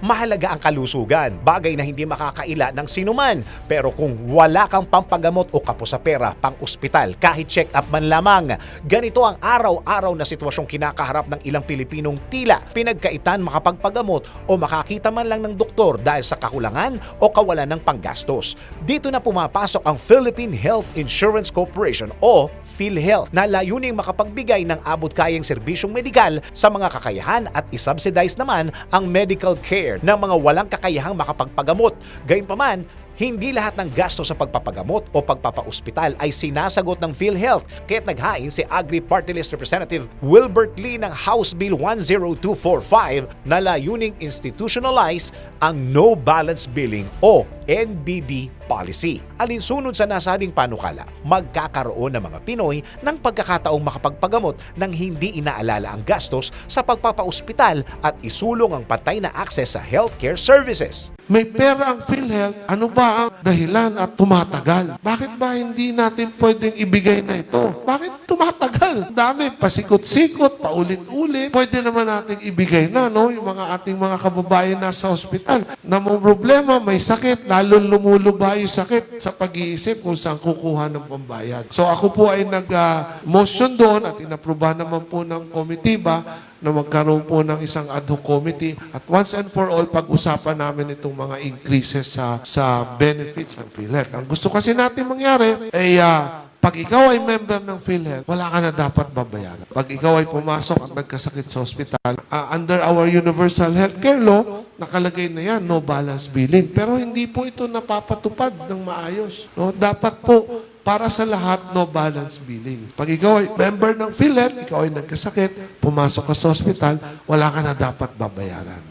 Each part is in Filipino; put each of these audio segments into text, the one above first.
Mahalaga ang kalusugan, bagay na hindi makakaila ng sinuman. Pero kung wala kang pampagamot o kapos sa pera, pang ospital, kahit check-up man lamang, ganito ang araw-araw na sitwasyong kinakaharap ng ilang Pilipinong tila pinagkaitan makapagpagamot o makakita man lang ng doktor dahil sa kakulangan o kawalan ng panggastos. Dito na pumapasok ang Philippine Health Insurance Corporation o PhilHealth na layuning makapagbigay ng abot-kayang serbisyong medikal sa mga kakayahan at isubsidize naman ang medical care ng mga walang kakayahang makapagpagamot. Gayunpaman, hindi lahat ng gasto sa pagpapagamot o pagpapaospital ay sinasagot ng PhilHealth kaya't naghain si Agri Party List Representative Wilbert Lee ng House Bill 10245 na layuning institutionalize ang No Balance Billing o NBB policy. Alinsunod sa nasabing panukala, magkakaroon ng mga Pinoy ng pagkakataong makapagpagamot ng hindi inaalala ang gastos sa pagpapaospital at isulong ang patay na access sa healthcare services. May pera ang PhilHealth, ano ba ang dahilan at tumatagal? Bakit ba hindi natin pwedeng ibigay na ito? Bakit tumatagal? Dami, pasikot-sikot, paulit-ulit. Pwede naman natin ibigay na, no? Yung mga ating mga kababayan nasa ospital na may problema, may sakit, lalo lumuluba yung sakit sa pag-iisip kung saan kukuha ng pambayad. So ako po ay nag-motion doon at inaproba naman po ng komitiba na magkaroon po ng isang ad hoc committee at once and for all pag-usapan namin itong mga increases sa sa benefits ng PhilHealth. Ang gusto kasi natin mangyari ay ah, pag ikaw ay member ng PhilHealth, wala ka na dapat babayaran. Pag ikaw ay pumasok at nagkasakit sa ospital, ah, under our universal healthcare law, nakalagay na yan, no balance billing. Pero hindi po ito napapatupad ng maayos. No? Dapat po para sa lahat, no balance billing. Pag ikaw ay member ng PhilHealth, ikaw ay nagkasakit, pumasok ka sa ospital, wala ka na dapat babayaran.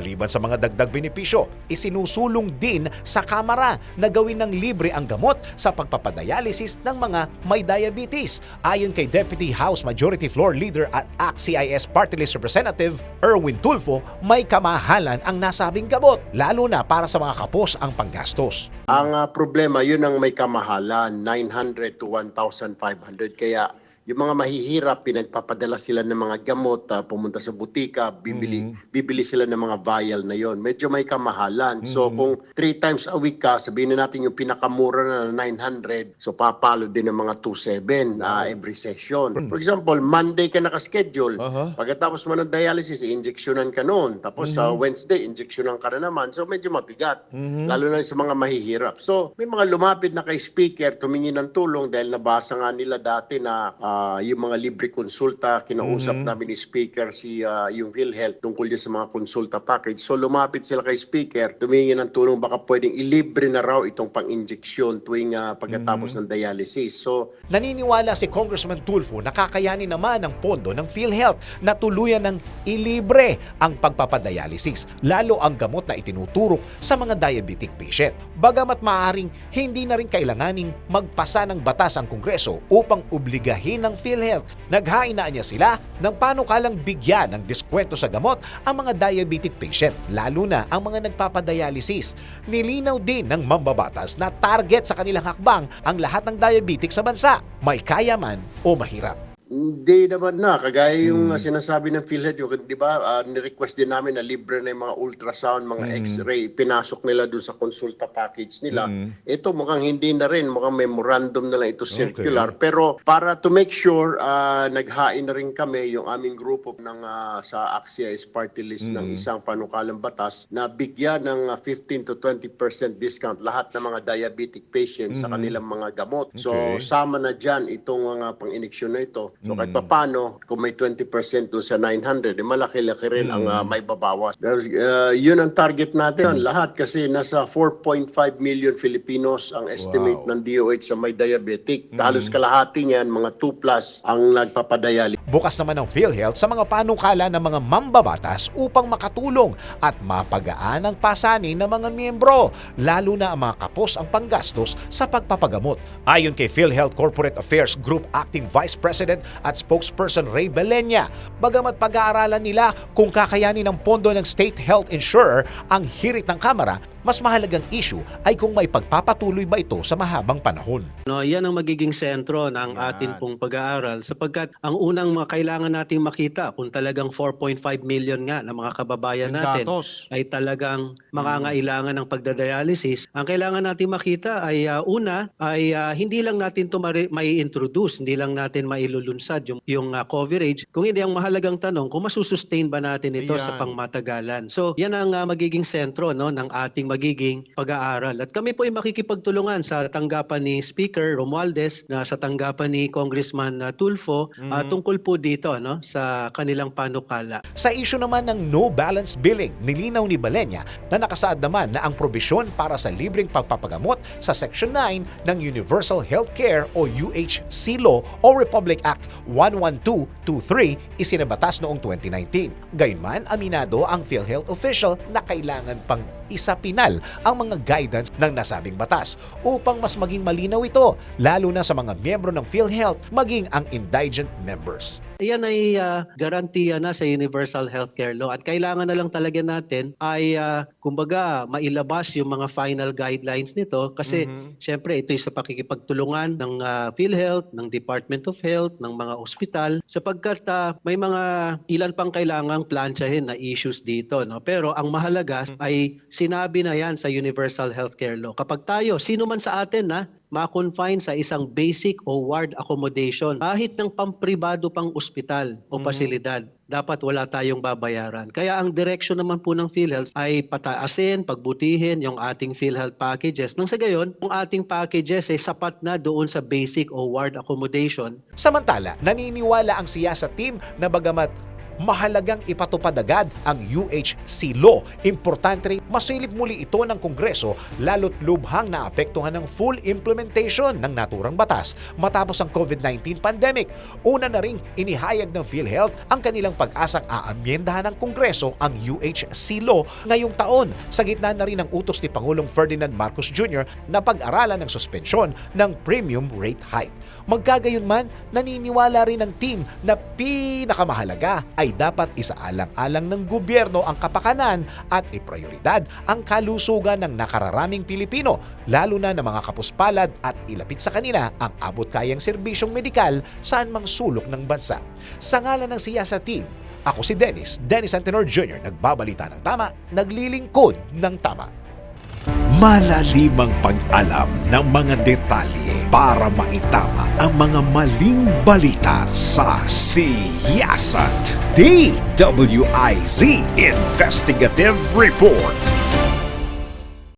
Maliban sa mga dagdag benepisyo, isinusulong din sa Kamara na gawin ng libre ang gamot sa pagpapadialysis ng mga may diabetes. Ayon kay Deputy House Majority Floor Leader at ACT-CIS Party List Representative Erwin Tulfo, may kamahalan ang nasabing gamot, lalo na para sa mga kapos ang panggastos. Ang ah, problema, yun ang may kamahalan, 900 to 1,500. Kaya yung mga mahihirap, pinagpapadala sila ng mga gamot, ah, pumunta sa butika, bibili, bibili sila ng mga vial na yon. Medyo may kamahalan. So kung three times a week ka, sabihin na natin yung pinakamura na 900, so papalo din ng mga 2,700 ah, every session. For example, Monday ka nakaschedule, pagkatapos mo ng dialysis, i-injectionan ka noon. Tapos sa Wednesday, injectionan ka na naman. So medyo mabigat. Lalo na sa mga mahihirap. So may mga lumapit na kay speaker, tumingin ng tulong dahil nabasa nga nila dati na ah, yung mga libre konsulta, kinausap namin ni speaker si ah, yung PhilHealth tungkol yan sa mga konsulta package. So lumapit sila kay speaker, tumingin ng tulong baka pwedeng ilibre na raw itong pang-injection tuwing ah, pagkatapos ng dialysis. So Naniniwala si Congressman Tulfo na kakayanin naman ng pondo ng PhilHealth na tuluyan ng ilibre ang pagpapadialysis, lalo ang gamot na itinuturok sa mga diabetic patient. Bagamat maaring hindi na rin kailanganing magpasa ng batas ang Kongreso upang obligahin ng PhilHealth, naghainaan niya sila ng panukalang bigyan ng diskwento sa gamot ang mga diabetic patient, lalo na ang mga nagpapadialysis. Nilinaw din ng mambabatas na target sa kanilang hakbang ang lahat ng diabetic sa bansa, may kaya man o mahirap. Hindi naman na. Kagaya yung uh, sinasabi ng PhilHealth, yung, di ba, uh, ni-request din namin na libre na yung mga ultrasound, mga x-ray, pinasok nila doon sa consulta package nila. Ito mukhang hindi na rin, mukhang memorandum na lang ito circular. Pero para to make sure, uh, naghain na rin kami yung aming grupo ng uh, sa AXIS party list ng isang panukalang batas na bigyan ng uh, 15 to 20% discount lahat ng mga diabetic patients sa kanilang mga gamot. So, Okay. sama na dyan itong mga pang-iniksyon na ito. So kahit pa paano, kung may 20% doon sa 900, eh, malaki-laki rin ang ah, may babawas. There's, ah, yun ang target natin. Lahat kasi nasa 4.5 million Filipinos ang estimate ng DOH sa may diabetic. Halos kalahati niyan, mga 2 plus ang nagpapadayali. Bukas naman ang PhilHealth sa mga panukala ng mga mambabatas upang makatulong at mapagaan ang pasanin ng mga miyembro, lalo na ang mga kapos ang panggastos sa pagpapagamot. Ayon kay PhilHealth Corporate Affairs Group Acting Vice President at spokesperson Ray Belenya. Bagamat pag-aaralan nila kung kakayanin ng pondo ng state health insurer ang hirit ng Kamara, mas mahalagang issue ay kung may pagpapatuloy ba ito sa mahabang panahon. No, yan ang magiging sentro ng atin pong pag-aaral sapagkat ang unang mga kailangan nating makita kung talagang 4.5 million nga ng mga kababayan Yung natin datos. ay talagang makangailangan ng pagdadialysis. Ang kailangan natin makita ay ah, una ay ah, hindi lang natin to may introduce, hindi lang natin mailulunsad yung yung ah, coverage, kung hindi ang mahalagang tanong kung masusustain ba natin ito sa Ayan. pangmatagalan. So, yan ang ah, magiging sentro no ng ating magiging pag-aaral. At kami po ay makikipagtulungan sa tanggapan ni Speaker Romualdez na sa tanggapan ni Congressman ah, Tulfo ah, tungkol po dito no sa kanilang panukala. Sa issue naman ng no balance billing, nilinaw ni Balenya na nakasaad naman na ang probisyon para sa libreng pagpapagamot sa Section 9 ng Universal Healthcare o UHC Law o Republic Act 11223 isinabatas noong 2019. Gayunman, aminado ang PhilHealth official na kailangan pang isa pinal ang mga guidance ng nasabing batas upang mas maging malinaw ito, lalo na sa mga miyembro ng PhilHealth maging ang indigent members. Yan ay ah, garantiya na sa Universal Healthcare Law. At kailangan na lang talaga natin ay ah, kumbaga mailabas yung mga final guidelines nito kasi syempre ito sa pakikipagtulungan ng ah, PhilHealth, ng Department of Health, ng mga ospital sapagkat ah, may mga ilan pang kailangang plansyahin na issues dito no? Pero ang mahalaga ay sinabi na yan sa Universal Healthcare Law. Kapag tayo sino man sa atin na ma-confine sa isang basic o ward accommodation kahit ng pampribado pang ospital o pasilidad dapat wala tayong babayaran. Kaya ang direksyon naman po ng PhilHealth ay pataasin, pagbutihin yung ating PhilHealth packages. Nang sa gayon, yung ating packages ay sapat na doon sa basic o ward accommodation Samantala, naniniwala ang siyasa team na bagamat mahalagang ipatupad agad ang UHC law. Importante masilip muli ito ng Kongreso lalo't lubhang naapektuhan ng full implementation ng naturang batas matapos ang COVID-19 pandemic. Una na ring inihayag ng PhilHealth ang kanilang pag-asang aamyendahan ng Kongreso ang UHC law ngayong taon sa gitna na rin ng utos ni Pangulong Ferdinand Marcos Jr. na pag-aralan ng suspensyon ng premium rate hike. Magkagayon man, naniniwala rin ng team na pinakamahalaga ay dapat isaalang-alang ng gobyerno ang kapakanan at iprioridad ang kalusugan ng nakararaming Pilipino, lalo na ng mga kapuspalad at ilapit sa kanila ang abot kayang serbisyong medikal saan mang sulok ng bansa. Sa ngalan ng siyasa team, ako si Dennis, Dennis Antenor Jr., nagbabalita ng tama, naglilingkod ng tama. Malalimang pag-alam ng mga detalye para maitama ang mga maling balita sa Siyasat. DWIZ Investigative Report.